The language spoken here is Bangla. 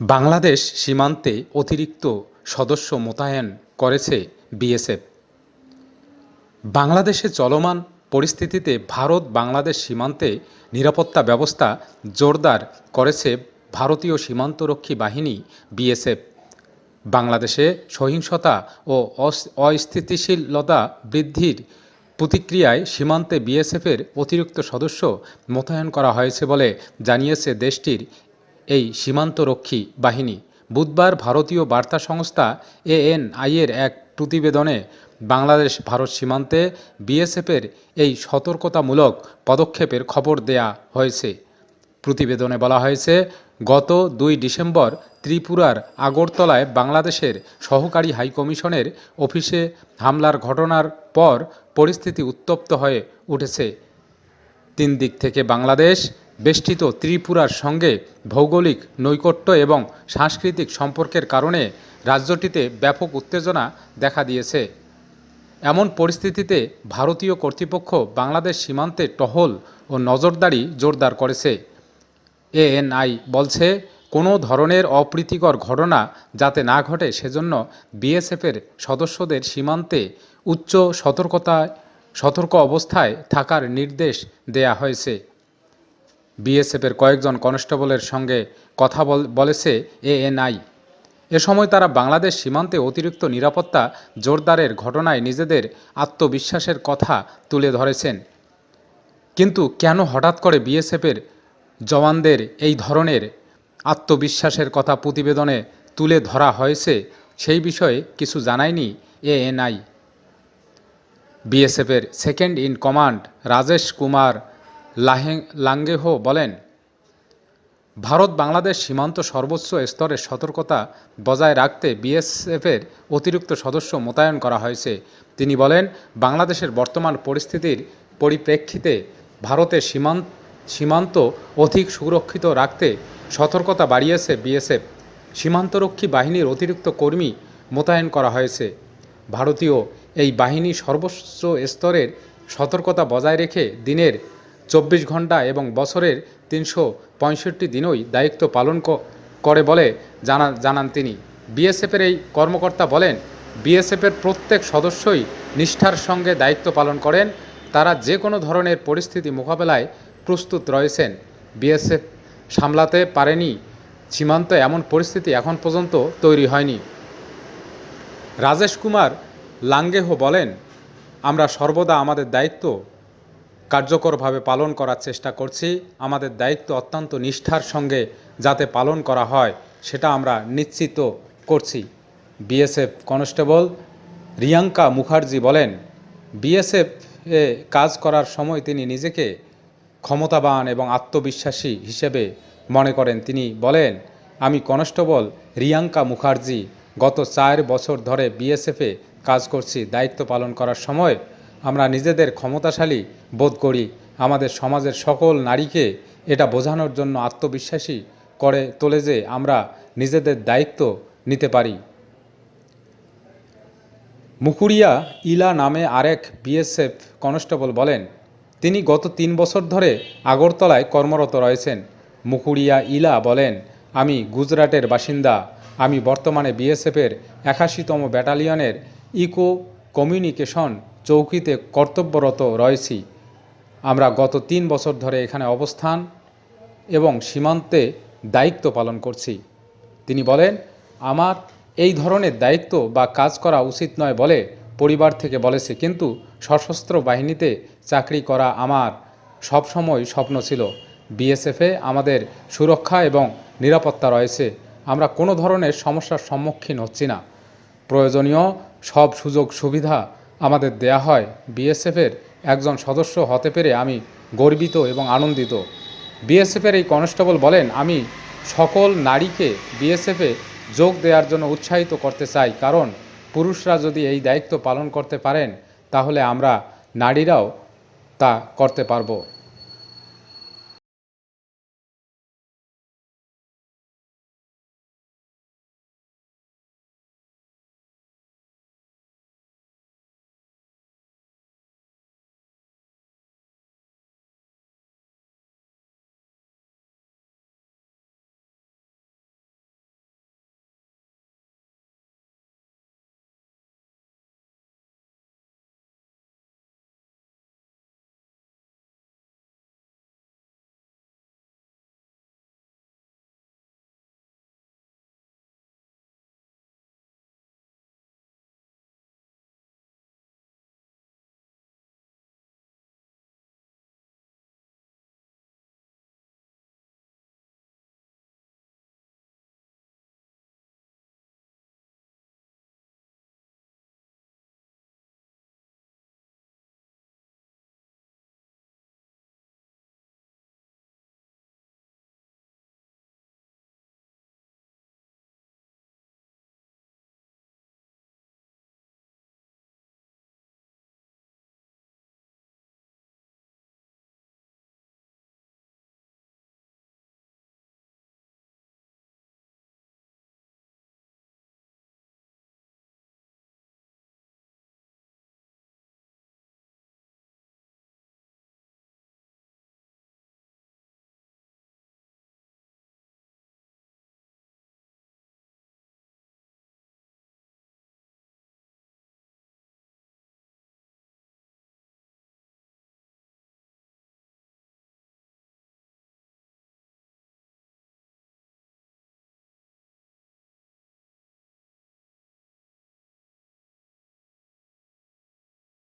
বাংলাদেশ সীমান্তে অতিরিক্ত সদস্য মোতায়েন করেছে বিএসএফ। বাংলাদেশে চলমান পরিস্থিতিতে ভারত বাংলাদেশ সীমান্তে নিরাপত্তা ব্যবস্থা জোরদার করেছে ভারতীয় সীমান্তরক্ষী বাহিনী বিএসএফ। বাংলাদেশে সহিংসতা ও অস্থিতিশীলতা বৃদ্ধির প্রতিক্রিয়ায় সীমান্তে বিএসএফের অতিরিক্ত সদস্য মোতায়েন করা হয়েছে বলে জানিয়েছে দেশটির এই সীমান্তরক্ষী বাহিনী বুধবার ভারতীয় বার্তা সংস্থা এএনআইয়ের এক প্রতিবেদনে বাংলাদেশ ভারত সীমান্তে বিএসএফের এই সতর্কতামূলক পদক্ষেপের খবর দেয়া হয়েছে। প্রতিবেদনে বলা হয়েছে, গত দুই ডিসেম্বর ত্রিপুরার আগরতলায় বাংলাদেশের সহকারী হাইকমিশনের অফিসে হামলার ঘটনার পর পরিস্থিতি উত্তপ্ত হয়ে উঠেছে। তিন দিক থেকে বাংলাদেশ বেষ্টিত ত্রিপুরার সঙ্গে ভৌগোলিক, নৈকট্য এবং সাংস্কৃতিক সম্পর্কের কারণে রাজ্যটিতে ব্যাপক উত্তেজনা দেখা দিয়েছে। এমন পরিস্থিতিতে ভারতীয় কর্তৃপক্ষ বাংলাদেশ সীমান্তে টহল ও নজরদারি জোরদার করেছে। এএনআই বলছে, কোনো ধরনের অপ্রীতিকর ঘটনা যাতে না ঘটে সেজন্য বিএসএফের সদস্যদের সীমান্তে উচ্চ সতর্কতায় সতর্ক অবস্থায় থাকার নির্দেশ দেয়া হয়েছে। বিএসএফের কয়েকজন কনস্টেবলের সঙ্গে কথা বল- বলেছে এএনআই। এ সময় তারা বাংলাদেশ সীমান্তে অতিরিক্ত নিরাপত্তা জোরদারের ঘটনায় নিজেদের আত্মবিশ্বাসের কথা তুলে ধরেছেন। কিন্তু কেন হঠাৎ করে বিএসএফের জওয়ানদের এই ধরনের আত্মবিশ্বাসের কথা প্রতিবেদনে তুলে ধরা হয়েছে, সেই বিষয়ে কিছু জানায়নি এএনআই। বিএসএফের second in command Rajesh Kumar লাহেং লাঙ্গেহ বলেন, ভারত বাংলাদেশ সীমান্ত সর্বোচ্চ স্তরের সতর্কতা বজায় রাখতে বিএসএফের অতিরিক্ত সদস্য মোতায়েন করা হয়েছে। তিনি বলেন, বাংলাদেশের বর্তমান পরিস্থিতির পরিপ্রেক্ষিতে ভারতের সীমান্ত সীমান্ত অধিক সুরক্ষিত রাখতে সতর্কতা বাড়িয়েছে বিএসএফ সীমান্তরক্ষী বাহিনীর অতিরিক্ত কর্মী মোতায়েন করা হয়েছে। ভারতীয় এই বাহিনী সর্বোচ্চ স্তরের সতর্কতা বজায় রেখে দিনের চব্বিশ ঘণ্টা এবং বছরের তিনশো পঁয়ষট্টি দিনই দায়িত্ব পালন করে বলে জানান জানান তিনি। বিএসএফের এই কর্মকর্তা বলেন, বিএসএফের প্রত্যেক সদস্যই নিষ্ঠার সঙ্গে দায়িত্ব পালন করেন, তারা যে কোনো ধরনের পরিস্থিতি মোকাবেলায় প্রস্তুত রয়েছেন। বিএসএফ সামলাতে পারেনি, সীমান্ত এমন পরিস্থিতি এখন পর্যন্ত তৈরি হয়নি। রাজেশ কুমার লাঙ্গেহ বলেন, আমরা সর্বদা আমাদের দায়িত্ব কার্যকরভাবে পালন করার চেষ্টা করছি। আমাদের দায়িত্ব অত্যন্ত নিষ্ঠার সঙ্গে যাতে পালন করা হয়, সেটা আমরা নিশ্চিত করছি। বিএসএফ কনস্টেবল রিয়াঙ্কা মুখার্জি বলেন, বিএসএফ এ কাজ করার সময় তিনি নিজেকে ক্ষমতাবান এবং আত্মবিশ্বাসী হিসেবে মনে করেন। তিনি বলেন, আমি কনস্টেবল রিয়াঙ্কা মুখার্জি গত চার বছর ধরে বিএসএফে কাজ করছি। দায়িত্ব পালন করার সময় আমরা নিজেদের ক্ষমতাশালী বোধ করি। আমাদের সমাজের সকল নারীকে এটা বোঝানোর জন্য আত্মবিশ্বাসী করে তোলে যে আমরা নিজেদের দায়িত্ব নিতে পারি। মুকুরিয়া ইলা নামে আরেক বিএসএফ কনস্টেবল বলেন, তিনি গত তিন বছর ধরে আগরতলায় কর্মরত রয়েছেন। মুকুরিয়া ইলা বলেন, আমি গুজরাটের বাসিন্দা। আমি বর্তমানে বিএসএফের একাশিতম ব্যাটালিয়নের ইকো কমিউনিকেশন চৌকিতে কর্তব্যরত রয়েছি। আমরা গত তিন বছর ধরে এখানে অবস্থান এবং সীমান্তে দায়িত্ব পালন করছি। তিনি বলেন, আমার এই ধরনের দায়িত্ব বা কাজ করা উচিত নয় বলে পরিবার থেকে বলেছে, কিন্তু সশস্ত্র বাহিনীতে চাকরি করা আমার সবসময় স্বপ্ন ছিল। বিএসএফে আমাদের সুরক্ষা এবং নিরাপত্তা রয়েছে। আমরা কোনো ধরনের সমস্যার সম্মুখীন হচ্ছি না। প্রয়োজনীয় সব সুযোগ সুবিধা আমাদের দেয়া হয়। বিএসএফের একজন সদস্য হতে পেরে আমি গর্বিত এবং আনন্দিত। বিএসএফের এই কনস্টেবল বলেন, আমি সকল নারীকে বিএসএফে যোগ দেওয়ার জন্য উৎসাহিত করতে চাই। কারণ পুরুষরা যদি এই দায়িত্ব পালন করতে পারেন, তাহলে আমরা নারীরাও তা করতে পারব।